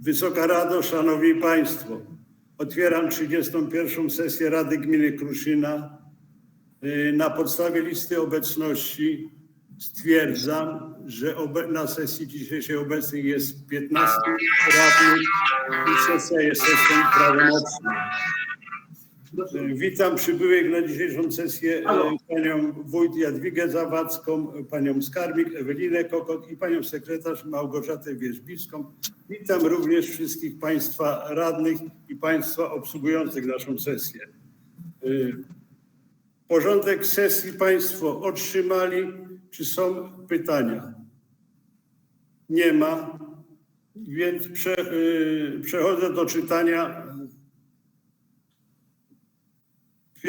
Wysoka Rado, Szanowni Państwo, otwieram 31. sesję Rady Gminy Kruszyna. Y, Na podstawie listy obecności stwierdzam, że na sesji dzisiejszej obecnych jest 15 radnych i sesja jest sesją prawomocną. Witam przybyłych na dzisiejszą sesję e, panią wójt Jadwigę Zawadzką, panią skarbnik Ewelinę Kokot i panią sekretarz Małgorzatę Wierzbicką. Witam również wszystkich państwa radnych i państwa obsługujących naszą sesję. Y, Porządek sesji państwo otrzymali. Czy są pytania? Nie ma, więc y, przechodzę do czytania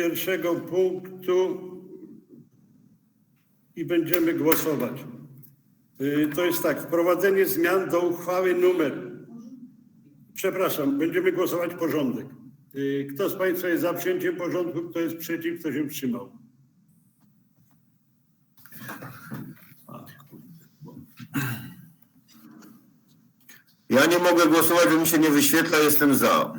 pierwszego punktu i będziemy głosować. Y, To jest tak, wprowadzenie zmian do uchwały numer. Przepraszam, będziemy głosować porządek. Y, Kto z Państwa jest za przyjęciem porządku, kto jest przeciw, kto się wstrzymał? Ja nie mogę głosować, bo mi się nie wyświetla, jestem za.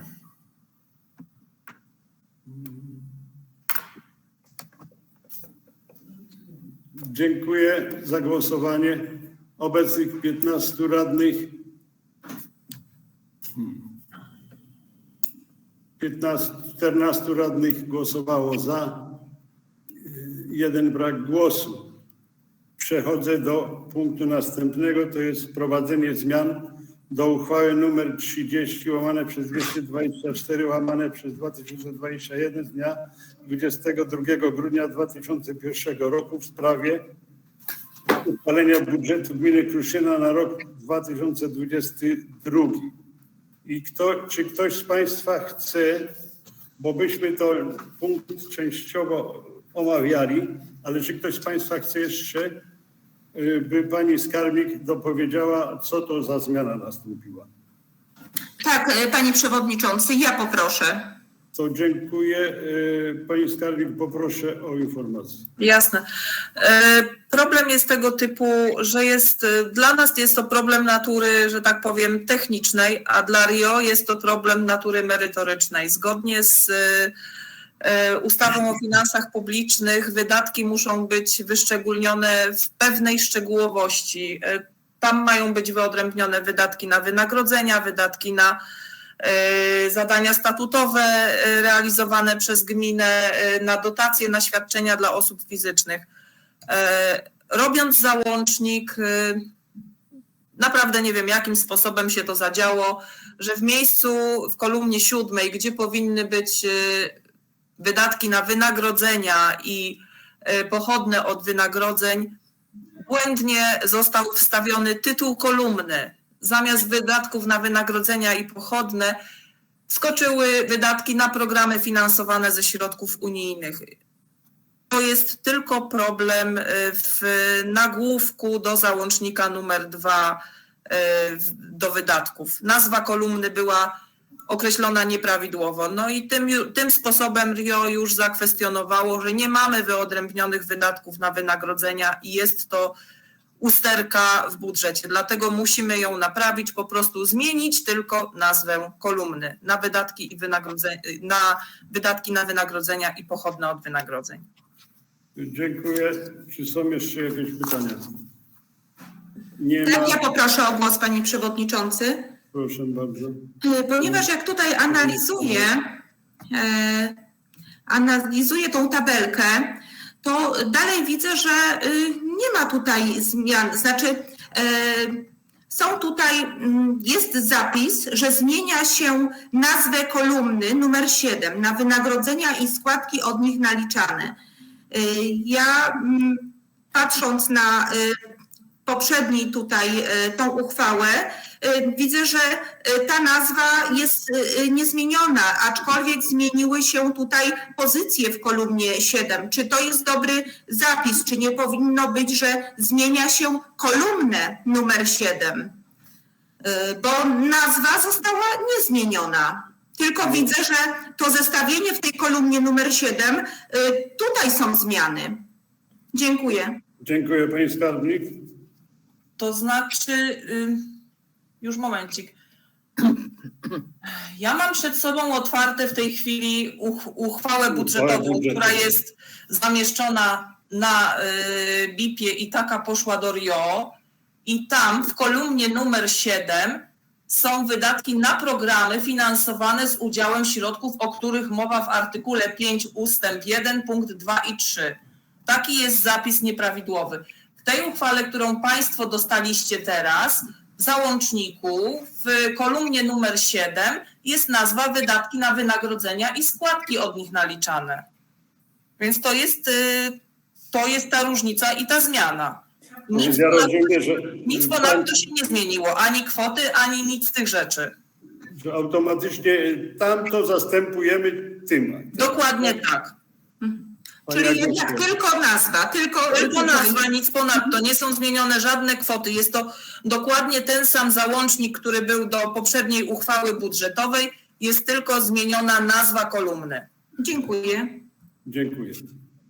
Dziękuję za głosowanie. Obecnych 15 radnych. 15, 14 radnych głosowało za. Jeden brak głosu. Przechodzę do punktu następnego, to jest wprowadzenie zmian do uchwały nr 30 łamane przez 224 łamane przez 2021 z dnia 22 grudnia 2001 roku w sprawie uchwalenia budżetu gminy Kruszyna na rok 2022. I kto, czy ktoś z Państwa chce, bo byśmy to punkt częściowo omawiali, ale czy ktoś z Państwa chce jeszcze, by Pani Skarbnik dopowiedziała, co to za zmiana nastąpiła? Tak, e, panie przewodniczący, ja poproszę. To dziękuję. Y, Pani Skarbnik, poproszę o informację. Jasne. Problem jest tego typu, że jest dla nas jest to problem natury, że tak powiem, technicznej, a dla RIO jest to problem natury merytorycznej. Zgodnie z ustawą o finansach publicznych wydatki muszą być wyszczególnione w pewnej szczegółowości. E, Tam mają być wyodrębnione wydatki na wynagrodzenia, wydatki na e, zadania statutowe e, realizowane przez gminę, e, na dotacje, na świadczenia dla osób fizycznych. E, Robiąc załącznik, e, naprawdę nie wiem, jakim sposobem się to zadziało, że w miejscu, w kolumnie siódmej, gdzie powinny być e, wydatki na wynagrodzenia i e, pochodne od wynagrodzeń, błędnie został wstawiony tytuł kolumny. Zamiast wydatków na wynagrodzenia i pochodne skoczyły wydatki na programy finansowane ze środków unijnych. To jest tylko problem y, w nagłówku do załącznika numer dwa w- do wydatków. Nazwa kolumny była określona nieprawidłowo. No i tym, tym sposobem RIO już zakwestionowało, że nie mamy wyodrębnionych wydatków na wynagrodzenia i jest to usterka w budżecie. Dlatego musimy ją naprawić, po prostu zmienić tylko nazwę kolumny na wydatki i wynagrodzenia, na wydatki na wynagrodzenia i pochodne od wynagrodzeń. Dziękuję. Czy są jeszcze jakieś pytania? Nie ma. Tak, ja poproszę o głos, panie przewodniczący. Proszę bardzo. E, Ponieważ jak tutaj analizuję, e, analizuję tą tabelkę, to dalej widzę, że y, nie ma tutaj zmian. Znaczy, są tutaj, mm, jest zapis, że zmienia się nazwę kolumny numer 7 na wynagrodzenia i składki od nich naliczane. Y, Ja mm, patrząc na y, poprzedniej tutaj y, tą uchwałę, y, widzę, że y, ta nazwa jest y, y, niezmieniona, aczkolwiek zmieniły się tutaj pozycje w kolumnie 7. Czy to jest dobry zapis? Czy nie powinno być, że zmienia się kolumnę numer 7? Y, Bo nazwa została niezmieniona. Tylko widzę, że to zestawienie w tej kolumnie numer 7, y, tutaj są zmiany. Dziękuję. Dziękuję Pani Skarbnik. To znaczy, y, już momencik. Ja mam przed sobą otwarte w tej chwili uch, uchwałę budżetową, która jest zamieszczona na y, BIP-ie i taka poszła do RIO. I tam w kolumnie numer 7 są wydatki na programy finansowane z udziałem środków, o których mowa w artykule 5 ustęp 1 punkt 2 i 3. Taki jest zapis nieprawidłowy. W tej uchwale, którą Państwo dostaliście teraz, załączniku w kolumnie numer 7 jest nazwa wydatki na wynagrodzenia i składki od nich naliczane. Więc to jest, y, to jest ta różnica i ta zmiana. Nic, ja ponadto, rozumiem, że, nic ponadto się nie zmieniło, ani kwoty, ani nic z tych rzeczy. że automatycznie tamto zastępujemy tym. Dokładnie tak. Pani Czyli jednak tylko nazwa, tylko, Tylko nazwa, nic ponadto. Nie są zmienione żadne kwoty. Jest to dokładnie ten sam załącznik, który był do poprzedniej uchwały budżetowej. Jest tylko zmieniona nazwa kolumny. Dziękuję. Dziękuję.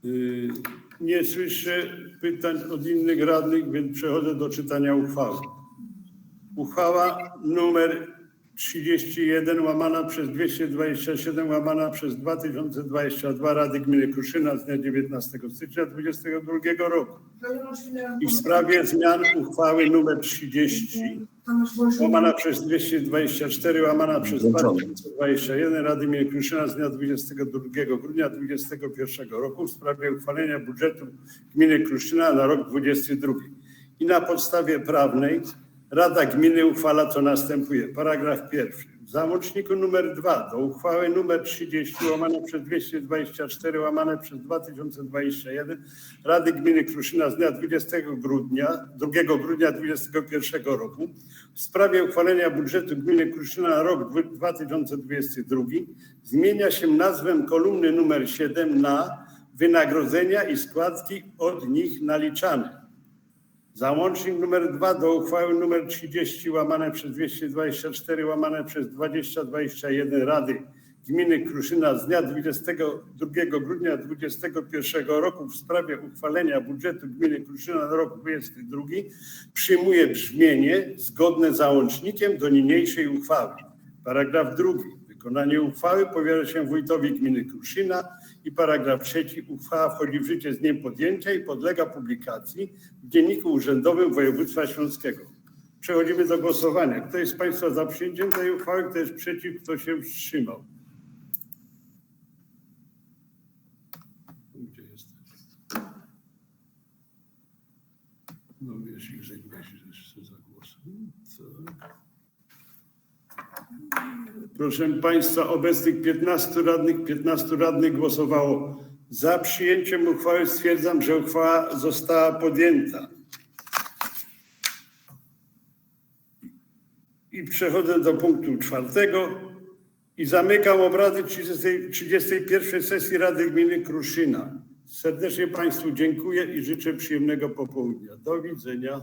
Y, Nie słyszę pytań od innych radnych, więc przechodzę do czytania uchwały. Uchwała numer 31 łamana przez 227 łamana przez 2022 Rady Gminy Kruszyna z dnia 19 stycznia 2022 roku i w sprawie zmian uchwały numer 30 łamana przez 224 łamana przez 2021 Rady Gminy Kruszyna z dnia 22 grudnia 2021 roku w sprawie uchwalenia budżetu gminy Kruszyna na rok 2022. I na podstawie prawnej Rada Gminy uchwala co następuje. Paragraf pierwszy. W załączniku numer 2 do uchwały numer 30 łamane przez 224 łamane przez 2021 Rady Gminy Kruszyna z dnia 20 grudnia, 2 grudnia 2021 roku w sprawie uchwalenia budżetu gminy Kruszyna na rok dwu- 2022 zmienia się nazwę kolumny numer 7 na wynagrodzenia i składki od nich naliczane. Załącznik numer 2 do uchwały numer 30 łamane przez 224 łamane przez 2021 Rady Gminy Kruszyna z dnia 22 grudnia 2021 roku w sprawie uchwalenia budżetu Gminy Kruszyna na rok 2022 przyjmuje brzmienie zgodne z załącznikiem do niniejszej uchwały. Paragraf drugi. Wykonanie uchwały powierza się wójtowi gminy Kruszyna i paragraf trzeci. Uchwała wchodzi w życie z dniem podjęcia i podlega publikacji w Dzienniku Urzędowym Województwa Śląskiego. Przechodzimy do głosowania. Kto jest z Państwa za przyjęciem tej uchwały? Kto jest przeciw? Kto się wstrzymał? Gdzie jesteś? No wiesz, ich żegnać jeszcze za głos. Tak. Proszę Państwa, obecnych 15 radnych, 15 radnych głosowało za przyjęciem uchwały. Stwierdzam, że uchwała została podjęta. I przechodzę do punktu czwartego i zamykam obrady 30, 31 sesji Rady Gminy Kruszyna. Serdecznie Państwu dziękuję i życzę przyjemnego popołudnia. Do widzenia.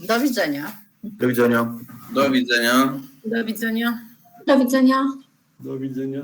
Do widzenia. Do widzenia. Do widzenia. Do widzenia. Do widzenia. Do widzenia.